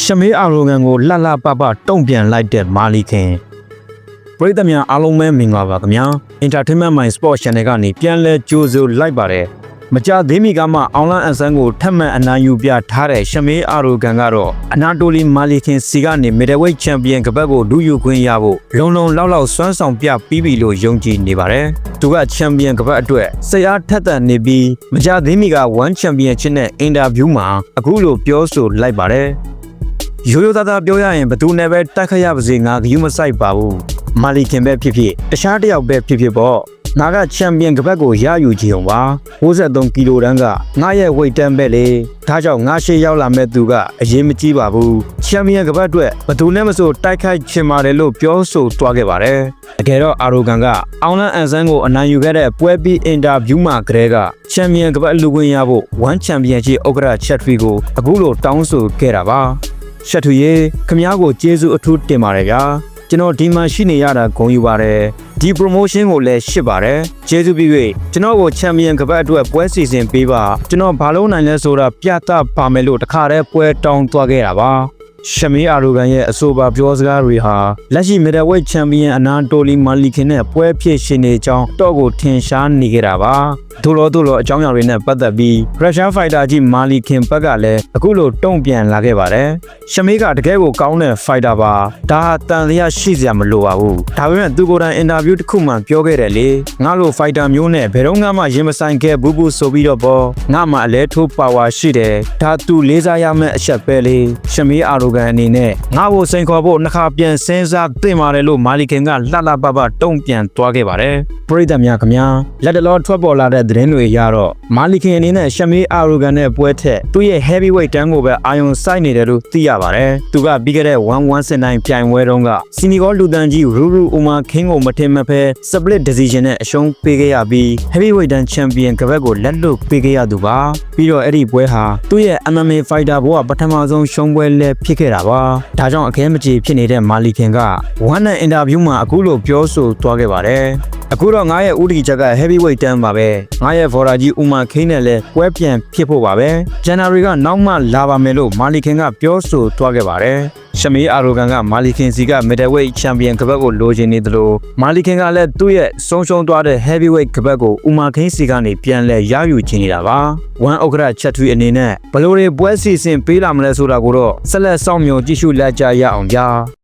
ရှမေးအာရိုဂန်ကိုလှလှပပတုံ့ပြန်လိုက်တဲ့မာလီခင်ပရိသတ်များအားလုံးပဲမင်္ဂလာပါခင်ဗျာ Entertainment My Sport Channel ကနေပြန်လဲကြိုးစိုးလိုက်ပါတယ်မကြသေးမီကမှအောင်လန်အန်ဆန်ကိုထပ်မံအနိုင်ယူပြထားတဲ့ရှမေးအာရိုဂန်ကတော့အနာတိုလီမာလီခင်စီကနေမီဒဝိတ်ချန်ပီယံကပတ်ကိုလူယူခွင့်ရဖို့လုံလုံလောက်လောက်စွမ်းဆောင်ပြပြီးပြီလို့ယုံကြည်နေပါတယ်သူကချန်ပီယံကပတ်အတွက်ဆရာထက်သန်နေပြီးမကြသေးမီက1ချန်ပီယံချစ်နဲ့အင်တာဗျူးမှာအခုလိုပြောဆိုလိုက်ပါတယ် ရိုးရိုးသားသားပြောရရင်ဘသူနဲ့ပဲတိုက်ခတ်ရပါစေငါဂယူးမဆိုင်ပါဘူးမာလီခင်ပဲဖြစ်ဖြစ်တခြားတစ်ယောက်ပဲဖြစ်ဖြစ်ပေါ့ငါကချန်ပီယံကပတ်ကိုရယူကြည့်အောင်ပါ63ကီလိုတန်းကငါရဲ့ဝိတ်တန်းပဲလေဒါကြောင့်ငါရှေ့ရောက်လာမဲ့သူကအရေးမကြီးပါဘူးချန်ပီယံကပတ်အတွက်ဘသူနဲ့မဆိုတိုက်ခိုက်ချင်ပါတယ်လို့ပြောဆိုသွားခဲ့ပါတယ်တကယ်တော့အာရိုဂန်ကအောင်လန်အန်ဆန်ကိုအနိုင်ယူခဲ့တဲ့ပွဲပြီးအင်တာဗျူးမှာကလေးကချန်ပီယံကပတ်လူဝင်ရဖို့1ချန်ပီယံချီဥက္ကရာချက်ထရီကိုအခုလိုတောင်းဆိုခဲ့တာပါ ရှက်ထူရေခမားကိုကျေးဇူးအထူးတင်ပါတယ်ဗျာကျွန်တော်ဒီမှာရှိနေရတာဂုဏ်ယူပါတယ်ဒီ promotion ကိုလည်းရှစ်ပါတယ်ကျေးဇူးပြု၍ကျွန်တော်ကိုချန်ပီယံကပတ်အတွက်ပွဲစီစဉ်ပေးပါကျွန်တော်ဘာလို့နိုင်လဲဆိုတာပြသပါမယ်လို့တခါတည်းပွဲတောင်းသွားခဲ့တာပါ ရှမီအာရိုဂန်ရဲ့အဆိုပါပြောစကားတွေဟာလက်ရှိမီဒဝိတ်ချန်ပီယံအနာတိုလီမာလီခင်နဲ့ပွဲဖြစ်ရှင်နေကြောင်းတော့ကိုထင်ရှားနေကြတာပါဒိုလိုဒိုလိုအကြောင်းအရာတွေနဲ့ပတ်သက်ပြီး Russian Fighter ကြီးမာလီခင်ဘက်ကလည်းအခုလိုတုံ့ပြန်လာခဲ့ပါတယ်ရှမီကတကယ်ကိုကောင်းတဲ့ fighter ပါဒါဟာတန်လျာရှိစရာမလိုပါဘူးဒါပေမဲ့သူကိုယ်တိုင်အင်တာဗျူးတစ်ခုမှပြောခဲ့တယ်လေငါလို fighter မျိုးနဲ့ဘယ်တော့မှရင်မဆိုင်ခဲ့ဘူးဘူးဆိုပြီးတော့ပေါ့ငါမှအလဲထိုး power ရှိတယ်ဒါသူလေးစားရမယ့်အချက်ပဲလေရှမီအာရိုဂန်အနေနဲ့ငါ့ကိုစိန်ခေါ်ဖို့နှခါပြန်စဉ်းစားသင့်ပါတယ်လို့မာလီခင်ကလှလှပပတုံ့ပြန်သွားခဲ့ပါတယ်ပရိသတ်များခင်ဗျာလက်တလောထွက်ပေါ်လာတဲ့သတင်းတွေအရတော့မာလီခင်အနေနဲ့ရှမီအာရိုဂန်နဲ့ပွဲထက်သူ့ရဲ့ heavyweight တန်းကိုပဲအာယုံစိုက်နေတယ်လို့သိရပါတယ်သူကပြီးခဲ့တဲ့1179ပြိုင်ပွဲတုန်းကစီနီဂေါလူတန်ကြီးရူရူအူမာခင်းကိုမထင်မဖဲ split decision နဲ့အရှုံးပေးခဲ့ရပြီး heavyweight တန်း champion ကပတ်ကိုလက်လွတ်ပေးခဲ့ရသူပါပြီးတော့အဲ့ဒီပွဲဟာသူ့ရဲ့ MMA fighter ဘဝပထမဆုံးရှုံးပွဲလည်းဖြစ်ခဲ့တာပါဒါကြောင့်အခဲမကြေဖြစ်နေတဲ့မာလီခင်က1 night interview မှာအခုလိုပြောဆိုသွားခဲ့ပါတယ် အခုတော့ငါရဲ့ဥတီချက်က heavyweight တန်းပါပဲငါရဲ့ Vora ကြီးဥမာခိန်းနဲ့လည်းပွဲပြန်ဖြစ်ဖို့ပါပဲ January ကနောက်မှလာပါမယ်လို့မာလီခင်ကပြောဆိုသွားခဲ့ပါတယ်ရှမီအာရိုဂန်ကမာလီခင်စီက middleweight champion ကပတ်ကိုလိုချင်နေသလိုမာလီခင်ကလည်းသူ့ရဲ့ဆုံးရှုံးသွားတဲ့ heavyweight ကပတ်ကိုဥမာခိန်းစီကနေပြန်လဲရယူချင်နေတာပါဝမ်ဥက္ကရာချက်ထွေအနေနဲ့ဘယ်လိုတွေပွဲစီစဉ်ပေးလာမလဲဆိုတာကိုတော့ဆက်လက်စောင့်မျှော်ကြည့်ရှုလက်ကြရအောင်ကြာ